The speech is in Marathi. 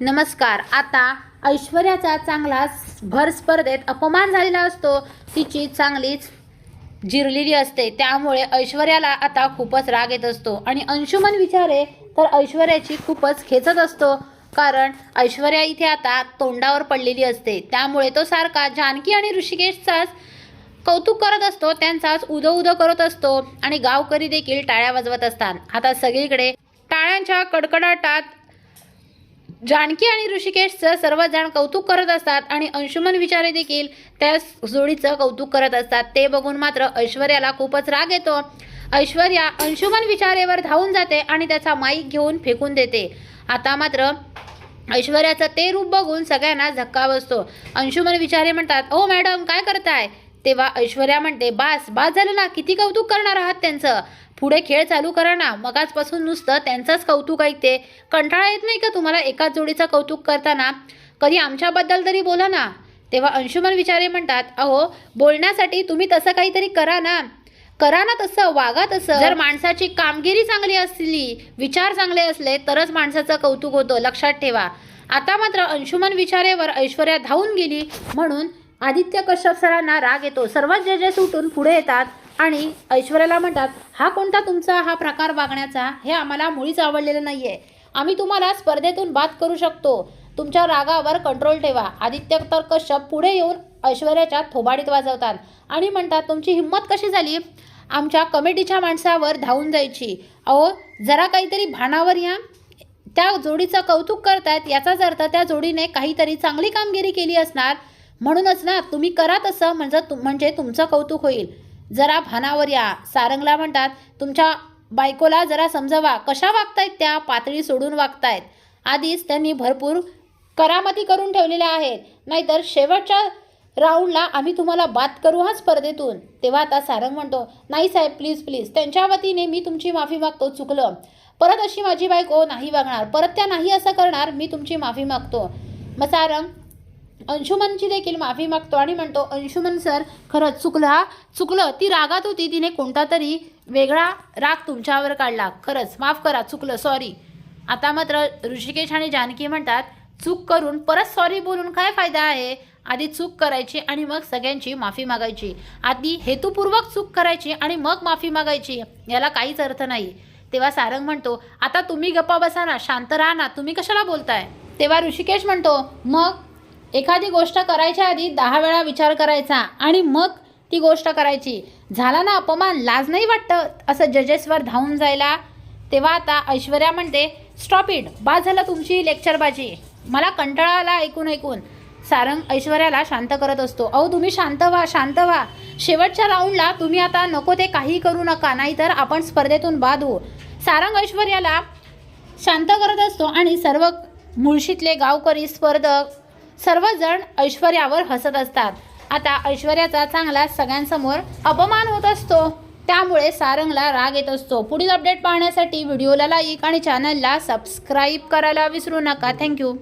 नमस्कार. आता ऐश्वर्याचा चांगला भर स्पर्धेत अपमान झालेला असतो. तिची चांगलीच जिरलेली असते. त्यामुळे ऐश्वर्याला आता खूपच राग येत असतो. आणि अंशुमन विचारे तर ऐश्वर्याची खूपच खेचत असतो. कारण ऐश्वर्या इथे आता तोंडावर पडलेली असते. त्यामुळे तो सारखा जानकी आणि ऋषिकेशचाच कौतुक करत असतो. त्यांचाच उदो उदो करत असतो. आणि गावकरी देखील टाळ्या वाजवत असतात. आता सगळीकडे टाळ्यांच्या कडकडाटात जानकी आणि ऋषिकेशचं सर्वजण कौतुक करत असतात आणि अंशुमन विचारे देखील त्या जोडीचं कौतुक करत असतात. ते बघून मात्र ऐश्वर्याला खूपच राग येतो. ऐश्वर्या अंशुमन विचारेवर धावून जाते आणि त्याचा माईक घेऊन फेकून देते. आता मात्र ऐश्वर्याचं ते रूप बघून सगळ्यांना धक्का बसतो. अंशुमन विचारे म्हणतात ओ मॅडम काय करताय? तेव्हा ऐश्वर्या म्हणते बास बास झालं ना किती कौतुक करणार आहात त्यांचं? पुढे खेळ चालू करा ना. मगाचपासून नुसतं त्यांचंच कौतुक ऐकते. कंटाळा येत नाही का तुम्हाला एकाच जोडीचं कौतुक करताना? कधी आमच्याबद्दल तरी बोला ना. तेव्हा अंशुमन विचारे म्हणतात अहो बोलण्यासाठी तुम्ही तसं काहीतरी करा ना. करा ना तसं वागा तसं. जर माणसाची कामगिरी चांगली असली विचार चांगले असले तरच माणसाचं कौतुक होतं. लक्षात ठेवा. आता मात्र अंशुमन विचारेवर ऐश्वर्या धावून गेली. म्हणून आदित्य कश्यप सरांना राग येतो. सर्वच जजेस उठून पुढे येतात. आणि ऐश्वर्याला म्हणतात हा कोणता तुमचा हा प्रकार वागण्याचा? हे आम्हाला मुळीच आवडलेलं नाही आहे आम्ही तुम्हाला स्पर्धेतून बाद करू शकतो. तुमच्या रागावर कंट्रोल ठेवा. आदित्य तर कश्यप पुढे येऊन ऐश्वर्याच्या थोबाडीत वाजवतात आणि म्हणतात तुमची हिंमत कशी झाली? आमच्या कमिटीच्या माणसावर धावून जायची. अहो जरा काहीतरी भानावर या. त्या जोडीचं कौतुक करतायत. याचाच अर्थ त्या जोडीने काहीतरी चांगली कामगिरी केली असणार. म्हणूनच ना तुम्ही करा तसं. म्हणजे तुम म्हणजे तुमचं कौतुक होईल. जरा भानावर या. सारंगला म्हणतात तुमच्या बायकोला जरा समजावा. कशा वागतायत त्या? पातळी सोडून वागतायत. आधीच त्यांनी भरपूर करामती करून ठेवलेल्या आहेत. नाहीतर शेवटच्या राऊंडला आम्ही तुम्हाला बात करू हा स्पर्धेतून. तेव्हा आता सारंग म्हणतो नाही साहेब प्लीज प्लीज त्यांच्या वतीने मी तुमची माफी मागतो चुकलं. परत अशी माझी बायको नाही वागणार. परत त्या नाही असं करणार मी तुमची माफी मागतो. मग सारंग अंशुमनची देखील माफी मागतो आणि म्हणतो अंशुमन सर खरंच चुकला. चुकलं. ती रागात होती. तिने कोणता तरी वेगळा राग तुमच्यावर काढला. खरंच माफ करा. चुकलं. सॉरी आता मात्र ऋषिकेश आणि जानकी म्हणतात चूक करून परत सॉरी बोलून काय फायदा आहे? आधी चूक करायची आणि मग सगळ्यांची माफी मागायची. आधी हेतुपूर्वक चूक करायची आणि मग माफी मागायची. याला काहीच अर्थ नाही. तेव्हा सारंग म्हणतो आता तुम्ही गप्पा बसा ना. शांत राहा ना. तुम्ही कशाला बोलताय? तेव्हा ऋषिकेश म्हणतो मग एखादी गोष्ट करायच्या आधी दहा वेळा विचार करायचा आणि मग ती गोष्ट करायची. झाला ना अपमान? लाज नाही वाटतं? असं जजेसवर धावून जायला. तेव्हा आता ऐश्वर्या म्हणते स्टॉप इट बाद झालं तुमची लेक्चरबाजी मला कंटाळा आला ऐकून ऐकून. सारंग ऐश्वर्याला शांत करत असतो. अहो तुम्ही शांत व्हा शांत व्हा. शेवटच्या राऊंडला तुम्ही आता नको ते काही करू नका नाहीतर आपण स्पर्धेतून बाद होऊ. सारंग ऐश्वर्याला शांत करत असतो आणि सर्व मुळशीतले गावकरी स्पर्धक सर्वजण ऐश्वर्यावर हसत असतात. आता ऐश्वर्याचा चांगला सगळ्यांसमोर अपमान होत असतो. त्यामुळे सारंगला राग येत असतो. पुढील अपडेट पाहण्यासाठी व्हिडिओला लाईक आणि चॅनलला सबस्क्राईब करायला विसरू नका. थँक्यू